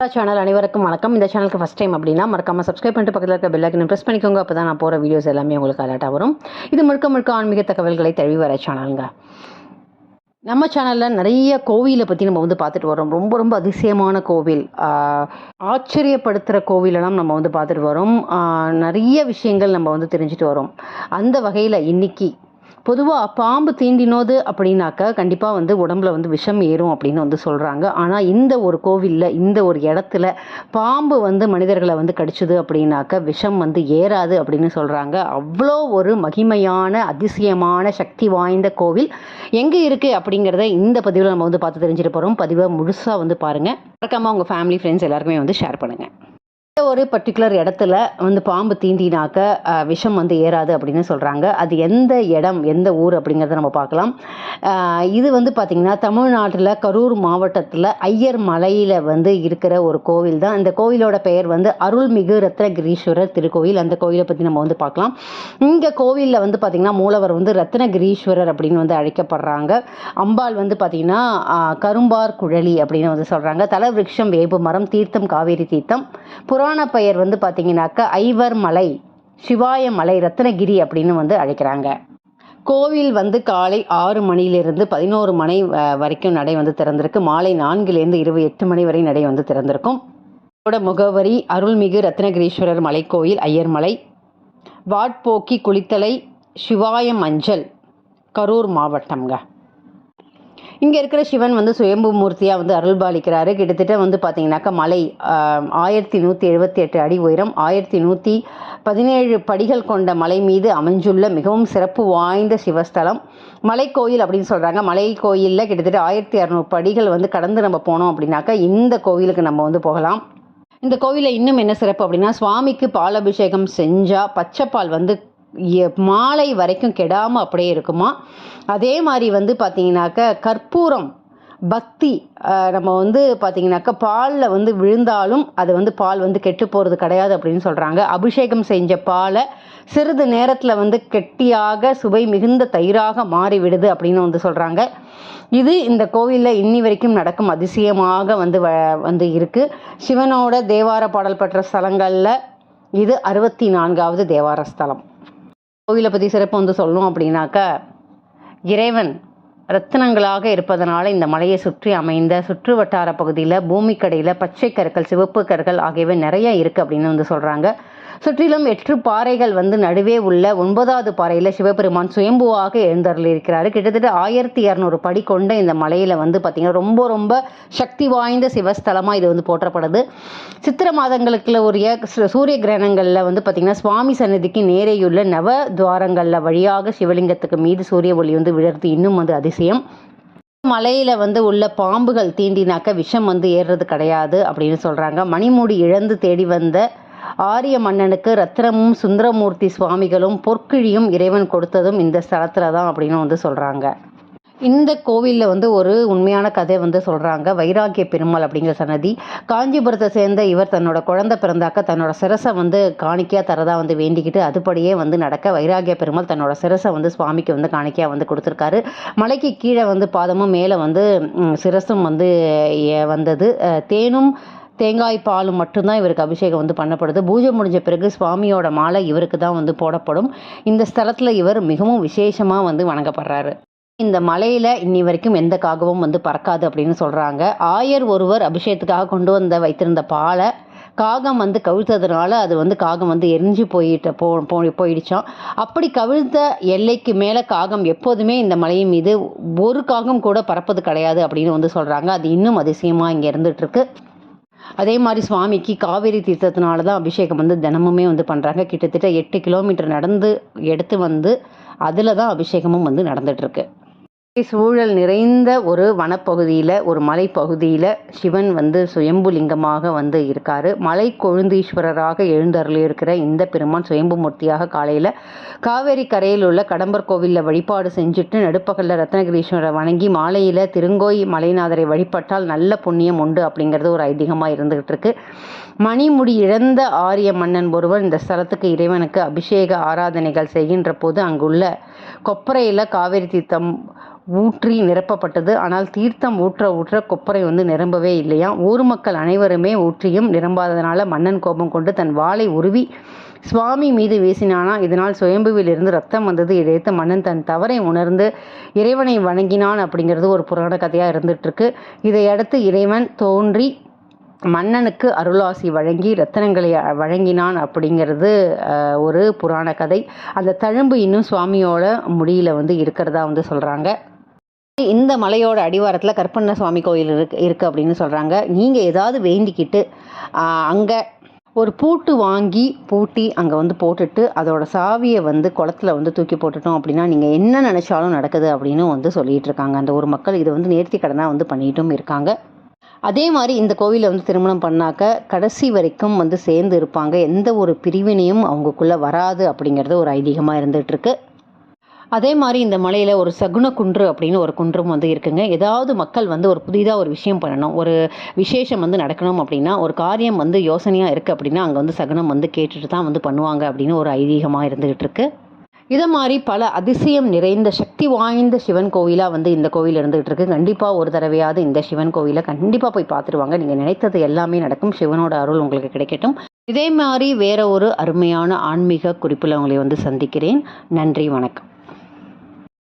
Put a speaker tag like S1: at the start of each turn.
S1: Channel அனைவருக்கும் வணக்கம். இந்த சேனலுக்கு ஃபஸ்ட் டைம் அப்படின்னா மறக்காம சப்ஸ்கிரைப் பண்ணிட்டு பக்கத்தில் இருக்க பெல் ப்ரெஸ் பண்ணிக்கோங்க. அப்போ தான் நான் போகிற வீடியோஸ் எல்லாமே உங்களுக்கு அலர்ட்டாக வரும். இது முழுக்க முழுக்க ஆன்மீக தகவல்களை தழுவி வர சேனலுங்க நம்ம சேனலில் நிறைய கோவிலை பற்றி நம்ம வந்து பார்த்துட்டு வரோம் ரொம்ப ரொம்ப அதிசயமான கோவில். ஆச்சரியப்படுத்துகிற கோவிலெல்லாம் நம்ம வந்து பார்த்துட்டு வரோம் நிறைய விஷயங்கள் நம்ம வந்து தெரிஞ்சுட்டு வரோம் அந்த வகையில் இன்னைக்கு பொதுவாக பாம்பு தீண்டினோது அப்படின்னாக்க கண்டிப்பாக வந்து உடம்புல வந்து விஷம் ஏறும் அப்படின்னு வந்து சொல்கிறாங்க ஆனால் இந்த ஒரு கோவிலில் இந்த ஒரு இடத்துல பாம்பு வந்து மனிதர்களை வந்து கடிச்சுது அப்படின்னாக்க விஷம் வந்து ஏறாது அப்படின்னு சொல்கிறாங்க அவ்வளோ ஒரு மகிமையான அதிசயமான சக்தி வாய்ந்த கோவில் எங்கே இருக்குது அப்படிங்கிறத இந்த பதிவில் நம்ம வந்து பார்த்து தெரிஞ்சுட்டு போகிறோம் பதிவை முழுசாக வந்து பாருங்கள் மறக்காமல் உங்கள் ஃபேமிலி ஃப்ரெண்ட்ஸ் எல்லாருக்குமே வந்து ஷேர் பண்ணுங்கள் ஒரு பர்டிகுலர் இடத்துல வந்து பாம்பு தீண்டினாக்க விஷம் வந்து ஏறாது அப்படின்னு சொல்கிறாங்க அது எந்த இடம் எந்த ஊர் அப்படிங்கிறத நம்ம பார்க்கலாம். இது வந்து பார்த்திங்கன்னா தமிழ்நாட்டில் கரூர் மாவட்டத்தில் ஐயர் மலையில் வந்து இருக்கிற ஒரு கோவில் தான். இந்த கோவிலோட பெயர் வந்து அருள்மிகு ரத்னகிரீஸ்வரர் திருக்கோவில். அந்த கோவிலை பற்றி நம்ம வந்து பார்க்கலாம். இங்கே கோவிலில் வந்து பார்த்திங்கன்னா மூலவர் வந்து ரத்னகிரீஸ்வரர் அப்படின்னு வந்து அழைக்கப்படுறாங்க. அம்பாள் வந்து பார்த்திங்கன்னா கரும்பார் குழலி அப்படின்னு வந்து சொல்கிறாங்க தலவிருஷம் வேம்பு மரம் தீர்த்தம் காவேரி தீர்த்தம் புராண பெயர் வந்து பார்த்திங்கனாக்கா ஐவர் மலை சிவாய மலை ரத்னகிரி அப்படின்னு வந்து அழைக்கிறாங்க. கோவில் வந்து காலை ஆறு மணியிலிருந்து பதினோரு மணி வரைக்கும் நடை வந்து திறந்திருக்கு. மாலை நான்குலேருந்து இருபது எட்டு மணி வரை நடை வந்து திறந்திருக்கும். இதோட முகவரி அருள்மிகு ரத்னகிரீஸ்வரர் மலைக்கோயில் ஐயர்மலை. வாட்போக்கி குளித்தலை சிவாய மஞ்சள் கரூர் மாவட்டம்ங்க. இங்கே இருக்கிற சிவன் வந்து சுயம்பு மூர்த்தியாக வந்து அருள்பாலிக்கிறாரு. கிட்டத்தட்ட வந்து பார்த்தீங்கன்னாக்கா மலை ஆயிரத்தி நூற்றி எழுபத்தி எட்டு அடி உயரம் ஆயிரத்தி நூற்றி பதினேழு படிகள் கொண்ட மலை மீது அமைஞ்சுள்ள மிகவும் சிறப்பு வாய்ந்த சிவஸ்தலம். மலைக்கோயில் அப்படின்னு சொல்கிறாங்க மலை கோயிலில் கிட்டத்தட்ட ஆயிரத்தி அறநூறு படிகள் வந்து கடந்து நம்ம போனோம் அப்படின்னாக்கா இந்த கோவிலுக்கு நம்ம வந்து போகலாம். இந்த கோவிலில் இன்னும் என்ன சிறப்பு அப்படின்னா சுவாமிக்கு பாலாபிஷேகம் செஞ்சால் பச்சைப்பால் வந்து மாலை வரைக்கும் கெடாமல் அப்படியே இருக்குமா? அதே மாதிரி வந்து பார்த்தீங்கன்னாக்க கற்பூரம் பக்தி நம்ம வந்து பார்த்திங்கனாக்கா பாலில் வந்து விழுந்தாலும் அது வந்து பால் வந்து கெட்டு போகிறது கிடையாது அப்படின்னு சொல்கிறாங்க அபிஷேகம் செஞ்ச பாலை சிறிது நேரத்தில் வந்து கெட்டியாக சுவை மிகுந்த தயிராக மாறிவிடுது அப்படின்னு வந்து சொல்கிறாங்க இது இந்த கோவிலில் இன்னி வரைக்கும் நடக்கும் அதிசயமாக வந்து வ- வந்து இருக்குது சிவனோட தேவார பாடல் பெற்ற ஸ்தலங்களில் இது அறுபத்தி நான்காவது தேவார ஸ்தலம். கோவிலை பற்றி சிறப்பு வந்து சொல்லணும் அப்படின்னாக்கா இறைவன் ரத்தினங்களாக இருப்பதனால இந்த மலையை சுற்றி அமைந்த சுற்று வட்டார பகுதியில் பூமிக்கடையில் பச்சை கற்கள் சிவப்பு கற்கள் ஆகியவை நிறைய இருக்குது அப்படின்னு வந்து சொல்கிறாங்க சுற்றிலும் எட்டு பாறைகள் வந்து நடுவே உள்ள ஒன்பதாவது பாறையில் சிவபெருமான் சுயம்புவாக எழுந்தருளியிருக்கிறார். கிட்டத்தட்ட ஆயிரத்தி இரநூறு படி கொண்ட இந்த மலையில் வந்து பார்த்திங்கன்னா ரொம்ப ரொம்ப சக்தி வாய்ந்த சிவஸ்தலமாக இது வந்து போற்றப்படுது. சித்திர மாதங்களுக்குள்ள உரிய சூரிய கிரகணங்களில் வந்து பார்த்திங்கன்னா சுவாமி சன்னதிக்கு நேரேயுள்ள நவ துவாரங்களில் வழியாக சிவலிங்கத்துக்கு மீது சூரிய ஒளி வந்து விழறது இன்னும் வந்து அதிசயம். மலையில் வந்து உள்ள பாம்புகள் தீண்டினாக்க விஷம் வந்து ஏறுறது கிடையாது அப்படின்னு சொல்கிறாங்க மணிமூடி இழந்து தேடி வந்த ஆரிய மன்னனுக்கு ரத்னமும் சுந்தரமூர்த்தி சுவாமிகளும் பொற்கிழியும் இறைவன் கொடுத்ததும் இந்த ஸ்தலத்தில் தான் அப்படின்னு வந்து சொல்கிறாங்க இந்த கோவிலில் வந்து ஒரு உண்மையான கதை வந்து சொல்கிறாங்க வைராகிய பெருமாள் அப்படிங்கிற சன்னதி. காஞ்சிபுரத்தை சேர்ந்த இவர் தன்னோட குழந்தை பிறந்தாக்க தன்னோட சிரசை வந்து காணிக்கையாக தரதா வந்து வேண்டிக்கிட்டு அதுபடியே வந்து நடக்க வைராகிய பெருமாள் தன்னோட சிரசை வந்து சுவாமிக்கு வந்து காணிக்கையாக வந்து கொடுத்துருக்காரு. மலைக்கு கீழே வந்து பாதமும் மேலே வந்து சிரசும் வந்து வந்தது. தேனும் தேங்காய் பாலும் மட்டும்தான் இவருக்கு அபிஷேகம் வந்து பண்ணப்படுது. பூஜை முடிஞ்ச பிறகு சுவாமியோட மாலை இவருக்கு தான் வந்து போடப்படும். இந்த ஸ்தலத்தில் இவர் மிகவும் விசேஷமாக வந்து வணங்கப்படுறாரு. இந்த மலையில் இன்னி வரைக்கும் எந்த காகமும் வந்து பறக்காது அப்படின்னு சொல்கிறாங்க ஆயர் ஒருவர் அபிஷேகத்துக்காக கொண்டு வந்த வைத்திருந்த பாலை காகம் வந்து கவிழ்த்ததுனால அது வந்து காகம் வந்து எரிஞ்சு போயிட்ட போ போய் போயிடுச்சாம். அப்படி கவிழ்த்த எல்லைக்கு மேலே காகம் எப்போதுமே இந்த மலையின் மீது ஒரு காகம் கூட பறப்பது கிடையாது அப்படின்னு வந்து சொல்கிறாங்க அது இன்னும் அதிசயமாக இங்கே இருந்துகிட்ருக்கு அதே மாதிரி சுவாமிக்கு காவேரி தீர்த்தத்தினால தான் அபிஷேகம் வந்து தினமுமே வந்து பண்ணுறாங்க கிட்டத்தட்ட எட்டு கிலோமீட்டர் நடந்து எடுத்து வந்து அதில் தான் அபிஷேகமும் வந்து நடந்துகிட்ருக்கு சூழல் நிறைந்த ஒரு வனப்பகுதியில் ஒரு மலைப்பகுதியில் சிவன் வந்து சுயம்புலிங்கமாக வந்து இருக்காரு. மலை கொழுந்தீஸ்வரராக எழுந்தருளி இருக்கிற இந்த பெருமான் சுயம்பு மூர்த்தியாக காலையில் காவேரி கரையில் உள்ள கடம்பர் கோவிலில் வழிபாடு செஞ்சுட்டு நடுப்பகலில் ரத்னகிரீஸ்வரரை வணங்கி மாலையில் திருங்கோய் மலைநாதரை வழிபட்டால் நல்ல புண்ணியம் உண்டு அப்படிங்கிறது ஒரு ஐதீகமாக இருந்துகிட்டு இருக்கு. மணிமுடி இழந்த ஆரிய மன்னன் ஒருவன் இந்த ஸ்தலத்துக்கு இறைவனுக்கு அபிஷேக ஆராதனைகள் செய்கின்ற போது அங்குள்ள கொப்பரையில் காவிரி தீர்த்தம் ஊற்றி நிரப்பப்பட்டது. ஆனால் தீர்த்தம் ஊற்ற ஊற்ற கொப்பரை வந்து நிரம்பவே இல்லையாம் ஊர் மக்கள் அனைவருமே ஊற்றியும் நிரம்பாததனால மன்னன் கோபம் கொண்டு தன் வாளை உருவி சுவாமி மீது வீசினானா? இதனால் சுயம்புவில் இருந்து ரத்தம் வந்தது. இழைத்து மன்னன் தன் தவறை உணர்ந்து இறைவனை வணங்கினான் அப்படிங்கிறது ஒரு புராண கதையாக இருந்துகிட்ருக்கு இதையடுத்து இறைவன் தோன்றி மன்னனுக்கு அருளாசி வழங்கி ரத்தனங்களை வழங்கினான் அப்படிங்கிறது ஒரு புராண கதை. அந்த தழும்பு இன்னும் சுவாமியோட முடியில வந்து இருக்கிறதா வந்து சொல்கிறாங்க இந்த மலையோட அடிவாரத்தில் கற்பண்ண சுவாமி கோயில் இருக்கு இருக்குது அப்படின்னு சொல்கிறாங்க நீங்கள் ஏதாவது வேண்டிக்கிட்டு அங்கே ஒரு பூட்டு வாங்கி பூட்டி அங்கே வந்து போட்டுட்டு அதோட சாவியை வந்து குளத்துல வந்து தூக்கி போட்டுட்டோம் அப்படின்னா நீங்கள் என்ன நினச்சாலும் நடக்குது அப்படின்னு வந்து சொல்லிட்டு இருக்காங்க. அந்த ஒரு மக்கள் இதை வந்து நேர்த்தி கடனாக வந்து பண்ணிட்டும் இருக்காங்க. அதே மாதிரி இந்த கோவிலில் வந்து திருமணம் பண்ணாக்க கடைசி வரைக்கும் வந்து சேர்ந்து இருப்பாங்க. எந்த ஒரு பிரிவினையும் அவங்களுக்குள்ளே வராது அப்படிங்கிறது ஒரு ஐதீகமாக இருந்துகிட்ருக்கு. அதே மாதிரி இந்த மலையில் ஒரு சகுன குன்று அப்படின்னு ஒரு குன்றும் வந்து இருக்குங்க. ஏதாவது மக்கள் வந்து ஒரு புதிதாக ஒரு விஷயம் பண்ணணும். ஒரு விசேஷம் வந்து நடக்கணும் அப்படின்னா ஒரு காரியம் வந்து யோசனையாக இருக்குது அப்படின்னா அங்கே வந்து சகுனம் வந்து கேட்டுட்டு தான் வந்து பண்ணுவாங்க அப்படின்னு ஒரு ஐதீகமாக இருந்துகிட்டு இருக்குது இதை மாதிரி பல அதிசயம் நிறைந்த சக்தி வாய்ந்த சிவன் கோவிலாக வந்து இந்த கோவில் இருந்துகிட்டு இருக்கு கண்டிப்பாக ஒரு தடவையாவது இந்த சிவன் கோவிலை கண்டிப்பாக போய் பார்த்துருவாங்க. நீங்கள் நினைத்தது எல்லாமே நடக்கும். சிவனோட அருள் உங்களுக்கு கிடைக்கட்டும். இதே மாதிரி வேற ஒரு அருமையான ஆன்மீக குறிப்பில் உங்களை வந்து சந்திக்கிறேன். நன்றி வணக்கம்.